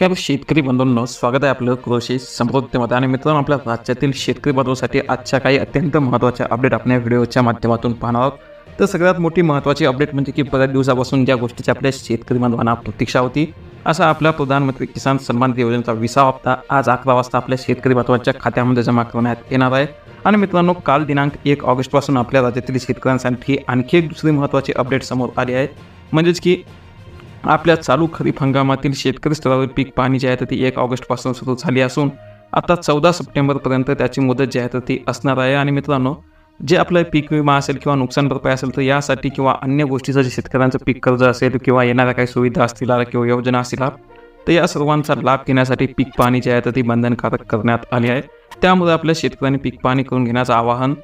नमस्कार शेतकरी बंधूंनो स्वागत आहे आपलं कृषी समृद्धीमध्ये. आणि मित्रांनो आपल्या राज्यातील शेतकरी बंधूंसाठी आजच्या काही अत्यंत महत्त्वाच्या अपडेट आपण या व्हिडिओच्या माध्यमातून पाहणार आहोत. तर सगळ्यात मोठी महत्त्वाची अपडेट म्हणजे की बऱ्याच दिवसापासून ज्या गोष्टीची आपल्या शेतकरी बांधवांना प्रतीक्षा होती असा आपल्या प्रधानमंत्री किसान सन्मान योजनेचा विसा हप्ता आज अकरा वाजता आपल्या शेतकरी बांधवांच्या खात्यामध्ये जमा करण्यात येणार आहे. आणि मित्रांनो काल दिनांक एक ऑगस्टपासून आपल्या राज्यातील शेतकऱ्यांसाठी आणखी एक दुसरी महत्त्वाची अपडेट समोर आली आहे. म्हणजेच की आपल्या चालू खरीप हंगामातील शेतकरी स्तरावर पीक पाहणी जी आहे ती एक ऑगस्टपासून सुरू झाली असून आता चौदा सप्टेंबरपर्यंत त्याची मुदत जी आहे तर ती असणार आहे. आणि मित्रांनो जे आपलं पीक विमा असेल किंवा नुकसान भरपाई असेल तर यासाठी किंवा अन्य गोष्टीचं जे शेतकऱ्यांचं पीक कर्ज असेल किंवा येणाऱ्या काही सुविधा असतील किंवा योजना असतील तर या सर्वांचा लाभ घेण्यासाठी पीक पाहणी जी आहे तर ती बंधनकारक करण्यात आली आहे. त्यामुळे आपल्या शेतकऱ्यांनी पीक पाहणी करून घेण्याचं आवाहन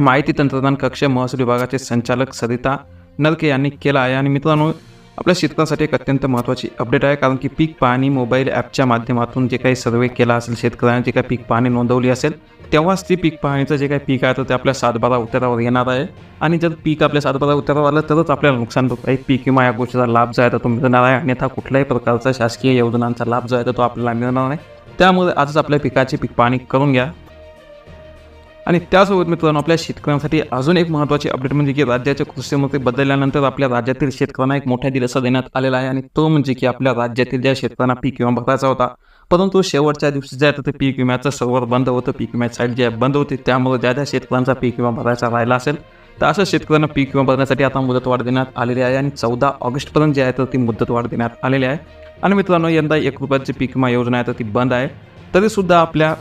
माहिती तंत्रज्ञान कक्ष महसूल विभागाचे संचालक सरिता नरके यांनी केलं आहे. आणि मित्रांनो आपल्या शेतकऱ्यांसाठी एक अत्यंत महत्त्वाची अपडेट आहे कारण की पीक पाहणी मोबाईल ॲपच्या माध्यमातून जे काही सर्वे केला असेल शेतकऱ्यांनी जे काही पीक पाहणी नोंदवली असेल तेव्हाच ती पीक पाहणीचं जे काही पीक आहे तर ते आपल्या सातबारा उतारावर येणार आहे. आणि जर पीक आपल्या सातबारा उतारावर आलं तरच आपल्याला नुकसान भरपाई पीक विमा या गोष्टीचा लाभ जो आहे तर तो मिळणार आहे. अन्यथा कुठल्याही प्रकारचा शासकीय योजनांचा लाभ जो आहे तर तो आपल्याला मिळणार नाही. त्यामुळे आजच आपल्या पिकाची पीक पाहणी करून घ्या. आणि त्यासोबत मित्रांनो आपल्या शेतकऱ्यांसाठी अजून एक महत्त्वाची अपडेट म्हणजे की राज्याचे कृषीमंत्री बदलल्यानंतर आपल्या राज्यातील शेतकऱ्यांना एक मोठा दिलासा देण्यात आलेला आहे. आणि तो म्हणजे की आपल्या राज्यातील ज्या शेतकऱ्यांना पीक विमा भरायचा होता परंतु शेवटच्या दिवशी जे आहे तर ते पीक विम्याचं सर्व्हर बंद होतं पीक विम्याची साईट जी आहे बंद होती त्यामुळे ज्या ज्या शेतकऱ्यांचा पीक विमा भरायचा राहिला असेल तर अशा शेतकऱ्यांना पीक विमा भरण्यासाठी आता मुदतवाढ देण्यात आलेली आहे. आणि चौदा ऑगस्टपर्यंत जी आहे तर ती मुदतवाढ देण्यात आलेली आहे. आणि मित्रांनो यंदा एक रुपयाची पीक विमा योजना आहे तर ती बंद आहे. तरीसुद्धा आपल्या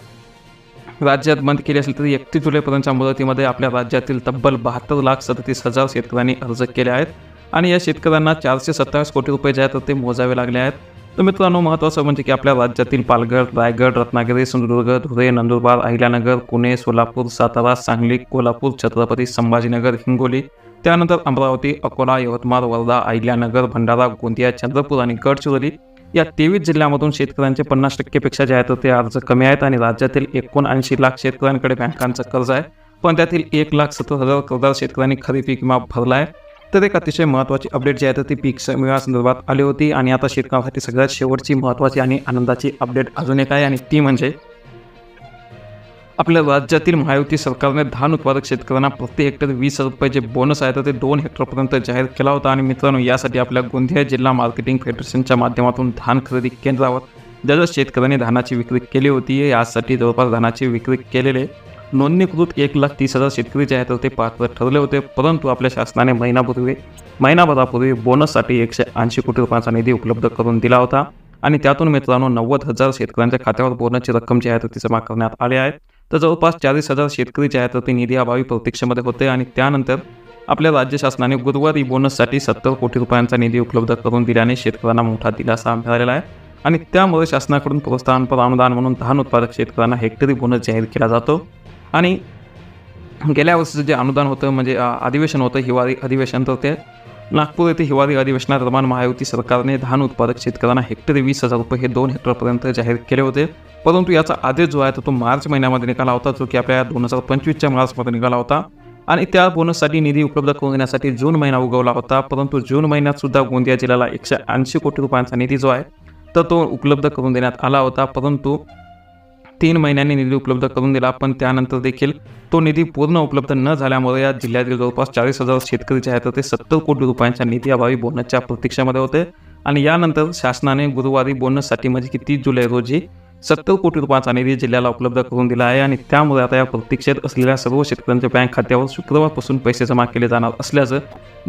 राज्यात बंद केली असेल तरी एकतीस जुलैपर्यंतच्या मुदतीमध्ये आपल्या राज्यातील तब्बल बहात्तर लाख सदतीस हजार शेतकऱ्यांनी अर्ज केले आहेत. आणि या शेतकऱ्यांना चारशे सत्तावीस कोटी रुपये जे आहेत तर ते मोजावे लागले आहेत. तर मित्रांनो महत्त्वाचं म्हणजे की आपल्या राज्यातील पालघर रायगड रत्नागिरी सिंधुदुर्ग धुळे नंदुरबार अहिल्यानगर पुणे सोलापूर सातारा सांगली कोल्हापूर छत्रपती संभाजीनगर हिंगोली त्यानंतर अमरावती अकोला यवतमाळ वर्धा अहिल्यानगर भंडारा गोंदिया चंद्रपूर आणि गडचिरोली या तेवीस जिल्ह्यामधून शेतकऱ्यांचे पन्नास टक्केपेक्षा जे आहेत ते अर्ज कमी आहेत आणि राज्यातील एकोणऐंशी लाख शेतकऱ्यांकडे बँकांचं कर्ज आहे. पण त्यातील एक लाख सत्तर हजार कर्जदार शेतकऱ्यांनी खरीप पीक विमा भरला आहे तर एक अतिशय महत्त्वाची अपडेट जी आहे तर ती पीक विम्यासंदर्भात आली होती. आणि आता शेतकऱ्यांसाठी सगळ्यात शेवटची महत्त्वाची आणि आनंदाची अपडेट अजून एक आहे. आणि ती म्हणजे आपल्या राज्यातील महायुती सरकारने धान उत्पादक शेतकऱ्यांना प्रति हेक्टर वीस हजार रुपये जे बोनस आहे. तर ते दोन हेक्टरपर्यंत जाहीर केला होता. आणि मित्रांनो यासाठी आपल्या गोंदिया जिल्हा मार्केटिंग फेडरेशनच्या माध्यमातून धान खरेदी केंद्रावर ज्या ज्या शेतकऱ्यांनी धानाची विक्री केली होती. यासाठी जवळपास धानाची विक्री केलेले नोंदणीकृत एक लाख तीस हजार शेतकरी जे आहेत तर ते पात्र ठरले होते. परंतु आपल्या शासनाने महिनापूर्वी महिनाभरापूर्वी बोनससाठी एकशे ऐंशी कोटी रुपयांचा निधी उपलब्ध करून दिला होता. आणि त्यातून मित्रांनो नव्वद हजार शेतकऱ्यांच्या खात्यावर बोनसची रक्कम जी आहे ती जमा करण्यात आली आहे. तर जवळपास चाळीस हजार शेतकरी जे आहेत तर ते निधी अभावी प्रत्यक्षमध्ये होते आणि त्यानंतर आपल्या राज्य शासनाने गुरुवारी बोनससाठी सत्तर कोटी रुपयांचा निधी उपलब्ध करून दिल्याने शेतकऱ्यांना मोठा दिलासा मिळालेला आहे. आणि त्यामुळे शासनाकडून प्रोत्साहनपर अनुदान म्हणून धान उत्पादक शेतकऱ्यांना हेक्टरी बोनस जाहीर केला जातो. आणि गेल्या वर्षीचं जे अनुदान होतं म्हणजे अधिवेशन होतं हिवाळी अधिवेशन तर ते नागपूर येथे हिवाळी अधिवेशनात रमान महायुती सरकारने धान उत्पादक शेतकऱ्यांना हेक्टरी वीस हजार रुपये हे दोन हेक्टरपर्यंत जाहीर केले होते. परंतु याचा आदेश जो आहे तो तो मार्च महिन्यामध्ये निघाला होता जो की आपल्या दोन हजार पंचवीसच्या मार्चमध्ये निघाला होता. आणि त्या बोनससाठी निधी उपलब्ध करून देण्यासाठी जून महिना उगवला होता. परंतु जून महिन्यात सुद्धा गोंदिया जिल्ह्याला एकशे ऐंशी कोटी रुपयांचा निधी जो आहे तर तो उपलब्ध करून देण्यात आला होता. परंतु तीन महिन्यांनी निधी उपलब्ध करून दिला पण त्यानंतर देखील तो निधी पूर्ण उपलब्ध न झाल्यामुळे या जिल्ह्यातील जवळपास चाळीस हजार शेतकरी जे आहेत. तर ते सत्तर कोटी रुपयांच्या निधी अभावी बोनसच्या प्रतीक्षेमध्ये होते. आणि यानंतर शासनाने गुरुवारी बोनससाठी म्हणजे की तीस जुलै रोजी सत्तर कोटी रुपयांचा निधी जिल्ह्याला उपलब्ध करून दिला आहे. आणि त्यामुळे आता या प्रतीक्षेत असलेल्या सर्व शेतकऱ्यांच्या बँक खात्यावर शुक्रवारपासून पैसे जमा केले जाणार असल्याचं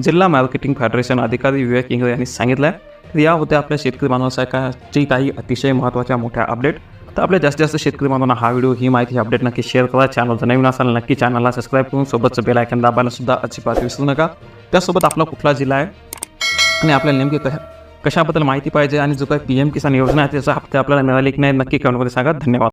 जिल्हा मार्केटिंग फेडरेशन अधिकारी विवेक इंगळे यांनी सांगितलं आहे तर या होत्या आपल्या शेतकरी बांधवांसाठी काही अतिशय महत्त्वाच्या मोठ्या अपडेट. तर आपल्या जास्तीत जास्त शेतकरी बांधवांना हा व्हिडिओ ही माहिती अपडेट नक्की शेअर करा. चॅनल नवीन असाल नक्की चॅनलला सबस्क्राईब करून सोबतचं बेल आयकन दाबायला सुद्धा अजिबात विसरू नका. त्यासोबत आपला कुठला जिल्हा आहे आणि आपल्याला नेमकी कशा कशाबद्दल माहिती पाहिजे आणि जो काही पी एम किसान योजना आहे त्याचा हप्ते आपल्याला मिळाले की नाही नक्की कमेंटमध्ये सांगा. धन्यवाद.